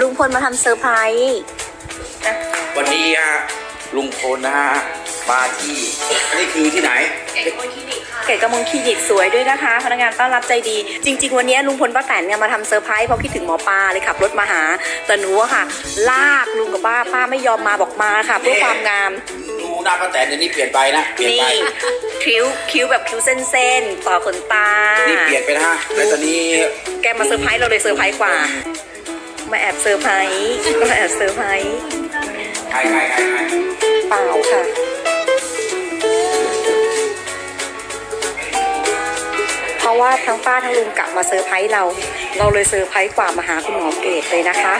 ลุงพลมาทำเซอร์ไพรส์อะวันนี้ฮะลุงพลนะฮะมาที่นี่คือที่ไหนเกดกระมงคลินิกสวยด้วยนะคะ พนักงานต้อนรับใจดี จริง ๆ วันนี้ลุงพลป้าแตนเนี่ยมาทำเซอร์ไพรส์เพราะคิดถึงหมอปลาเลยขับรถมาหาแต่หนูอะค่ะ ลากลุงกับป้าป้าไม่ยอมมาบอกมาค่ะ เพื่อความงามดูหน้าป้าแตนเดี๋ยวนี้เปลี่ยนไปนะเปลี่ยนนี่ไปคิ้วคิ้วแบบคิ้วเส้นๆต่อขนตานี่เปลี่ยนไปนะฮะแล้วตอนนี้แกมาเซอร์ไพรส์เราเลยเซอร์ไพรส์กว่า มาแอบเซอร์ไพรส์มาแอบเซอร์ไพรส์ใครใครใครใครเปล่าค่ะ เพราะว่าทั้งป้าทั้งลุงกลับมาเซอร์ไพรส์เรา เราเลยเซอร์ไพรส์กว่ามาหาคุณหมอเกตเลยนะคะ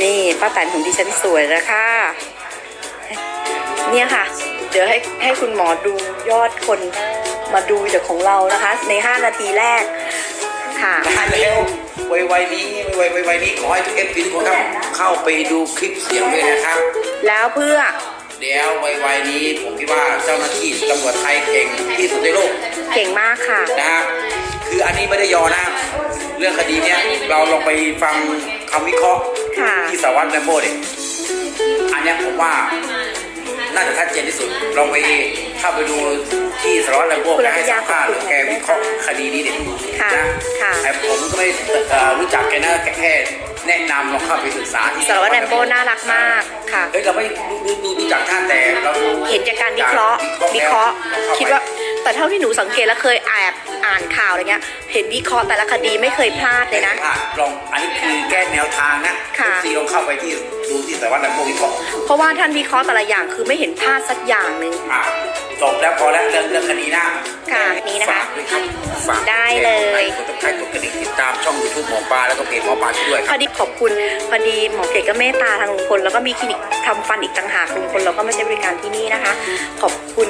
นี่ป้าแตนของดิฉันสวยแล้วค่ะ เนี่ยค่ะ เดี๋ยวให้ให้คุณหมอดูยอดคนมาดูจากของเรานะคะ ใน 5 นาทีแรก ค่ะ ได้แล้วไวๆนี้ไวๆไวๆนี้ขอให้ทุกเอฟซีทุกคนครับเข้าไปดูคลิปเสียงด้วยนะครับ แล้วเพื่อ เดี๋ยวไวๆนี้ผมคิดว่าเจ้าหน้าที่ตำรวจไทยเก่งที่สุดในโลกเก่งมากค่ะ นะฮะคืออันนี้ไม่ได้ยอนะ เรื่องคดีเนี้ยเราลองไปฟังคำวิเคราะห์ค่ะ ที่สารวัตรแรมโบ้เนี่ยอันเนี้ยผมว่าน่าจะชัดเจนที่สุดลองไปเข้าไปดูที่สารวัตรแรมโบ้คุณแกให้สัมภาษณ์ขหอบรือคุณแกวิเคราะห์คดีนี้ดิค่ะ นะ ค่ะแต่ผมก็ไม่เอ่อรู้จักแกนะแกแค่แนะนำลองเข้าไปศึกษาที่สารวัตรแรมโบ้น่ารักมากค่ะ เฮ้ยเราไม่รู้รู้รู้รู้จักท่านแต่เราดูเห็นจากการวิเคราะห์วิเคราะห์แล้วคิดว่าแต่เท่าที่หนูสังเกตแล้วเคยแอบอ่านข่าวอะไรเงี้ย เห็นวิเคราะห์แต่ละคดีไม่เคยพลาดเลยนะ อ่ลองอันนี้คือแก้แนวทางนะค่ะ ซีลองเข้าไปที่ดูที่สารวัตรแรมโบ้วิเคราะห์เพราะว่าท่านวิเคราะห์แต่ละอย่างคือไม่เห็นพลาดสักอย่างหนึ่ง อะจบแล้วพอแล้วเรื่องเรื่องคดีหน้าค่ะนี่นะคะฝากด้วยครับฝากได้เลย กดติดตามกด องยูทูบหมอปลาแล้วก็เพจหมอปลาด้วยพอดีขอบคุณพอดีหมอเกดก็เมตตาทางลุงพลแล้วก็มีคลินิกทำฟันอีกต่างหากลุงพลเราก็มาใช้บริการที่นี่นะคะ ขอบคุณ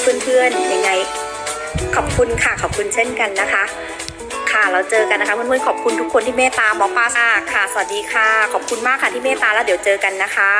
เพื่อนๆยังไง ขอบคุณค่ะขอบคุณเช่นกันนะคะ ค่ะเราเจอกันนะคะเพื่อนๆขอบคุณทุกคนที่เมตตาหมอปลาค่ะ สวัสดีค่ะ ขอบคุณมากค่ะที่เมตตาแล้วเดี๋ยวเจอกันนะคะ